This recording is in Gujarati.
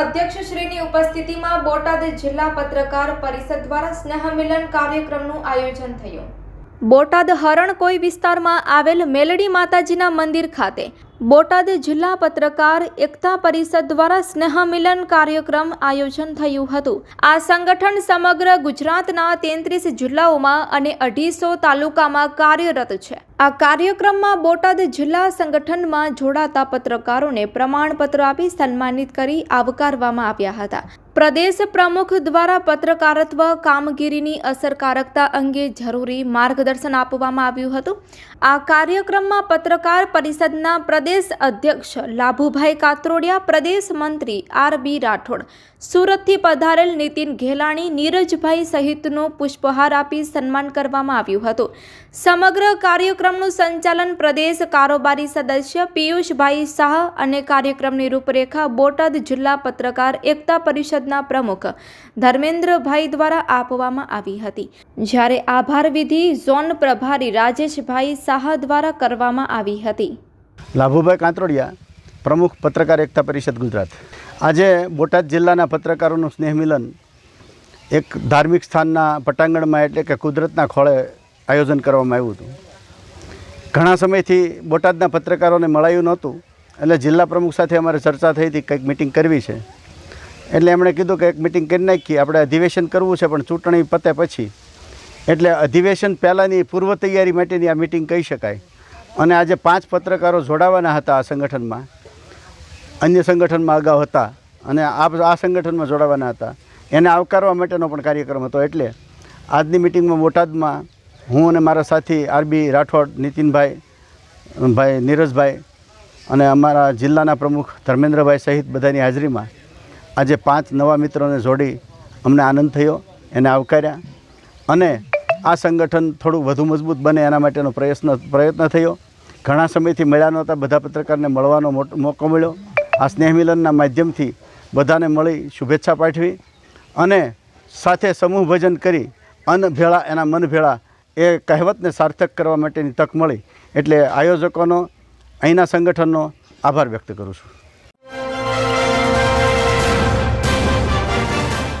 અધ્યક્ષશ્રીની ઉપસ્થિતિમાં બોટાદ જિલ્લા પત્રકાર પરિષદ દ્વારા સ્નેહમિલન કાર્યક્રમનું આયોજન થયું. બોટાદ હરણકોઈ વિસ્તારમાં આવેલ મેલડી માતાજીના મંદિર ખાતે બોટાદ જિલ્લા પત્રકાર એકતા પરિષદ દ્વારા સ્નેહમિલન કાર્યક્રમ આયોજન થયું હતું. આ સંગઠન સમગ્ર ગુજરાતના તેત્રીસ જિલ્લાઓમાં અને અઢીસો તાલુકામાં કાર્યરત છે. આ કાર્યક્રમમાં બોટાદ જિલ્લા સંગઠનમાં જોડાતા પત્રકારોને પ્રમાણપત્ર આપી સન્માનિત કરી આવકારવામાં આવ્યા હતા. પ્રદેશ પ્રમુખ દ્વારા પત્રકારત્વ કામગીરીની અસરકારકતા અંગે જરૂરી માર્ગદર્શન આપવામાં આવ્યું હતું. આ કાર્યક્રમમાં પત્રકાર પરિષદના પ્રદેશ અધ્યક્ષ લાભુભાઈ કાત્રોડિયા, પ્રદેશ મંત્રી આર બી રાઠોડ, સુરતથી પધારેલ નીતિન ઘેલાણી, નીરજભાઈ સહિતનું પુષ્પહાર આપી સન્માન કરવામાં આવ્યું હતું. સમગ્ર કાર્યક્રમનું સંચાલન પ્રદેશ કારોબારી સદસ્ય પિયુષભાઈ શાહ અને કાર્યક્રમની રૂપરેખા બોટાદ જિલ્લા પત્રકાર એકતા પરિષદના પ્રમુખ ધર્મેન્દ્રભાઈ દ્વારા આપવામાં આવી હતી. જ્યારે આભાર વિધિ ઝોન પ્રભારી રાજેશભાઈ શાહ દ્વારા કરવામાં આવી હતી. લાભુભાઈ કાંતરોડિયા, પ્રમુખ પત્રકાર એકતા પરિષદ ગુજરાત. આજે બોટાદ જિલ્લાના પત્રકારોનું સ્નેહ મિલન એક ધાર્મિક સ્થાનના પટાંગણમાં એટલે કે કુદરતના ખોળે આયોજન કરવામાં આવ્યું હતું. ઘણા સમયથી બોટાદના પત્રકારોને મળાયું નહોતું, એટલે જિલ્લા પ્રમુખ સાથે અમારે ચર્ચા થઈ હતી, કંઈક મિટિંગ કરવી છે. એટલે એમણે કીધું કે એક મિટિંગ કરી નાખીએ, આપણે અધિવેશન કરવું છે, પણ ચૂંટણી પતે પછી. એટલે અધિવેશન પહેલાંની પૂર્વ તૈયારી માટેની આ મિટિંગ કહી શકાય. અને આજે પાંચ પત્રકારો જોડાવાના હતા આ સંગઠનમાં. અન્ય સંગઠનમાં અગાઉ હતા અને આ આ સંગઠનમાં જોડાવાના હતા. એને આવકારવા માટેનો પણ કાર્યક્રમ હતો એટલે આજની મિટિંગમાં બોટાદમાં હું અને મારા સાથી આરબી રાઠોડ, નીતિનભાઈ ભાઈ નીરજભાઈ અને અમારા જિલ્લાના પ્રમુખ ધર્મેન્દ્રભાઈ સહિત બધાની હાજરીમાં આજે પાંચ નવા મિત્રોને જોડી અમને આનંદ થયો, એને આવકાર્યા અને આ સંગઠન થોડું વધુ મજબૂત બને એના માટેનો પ્રયત્ન પ્રયત્ન થયો. ઘણા સમયથી મળ્યા નહોતા. બધા પત્રકારને મળવાનો મોકો મળ્યો. આ સ્નેહ મિલનના માધ્યમથી બધાને મળી શુભેચ્છા પાઠવી અને સાથે સમૂહ ભજન કરી અન્ન ભેળા એના મન ભેળા એ કહેવતને સાર્થક કરવા માટેની તક મળી. એટલે આયોજકોનો, અહીંના સંગઠનનો આભાર વ્યક્ત કરું છું.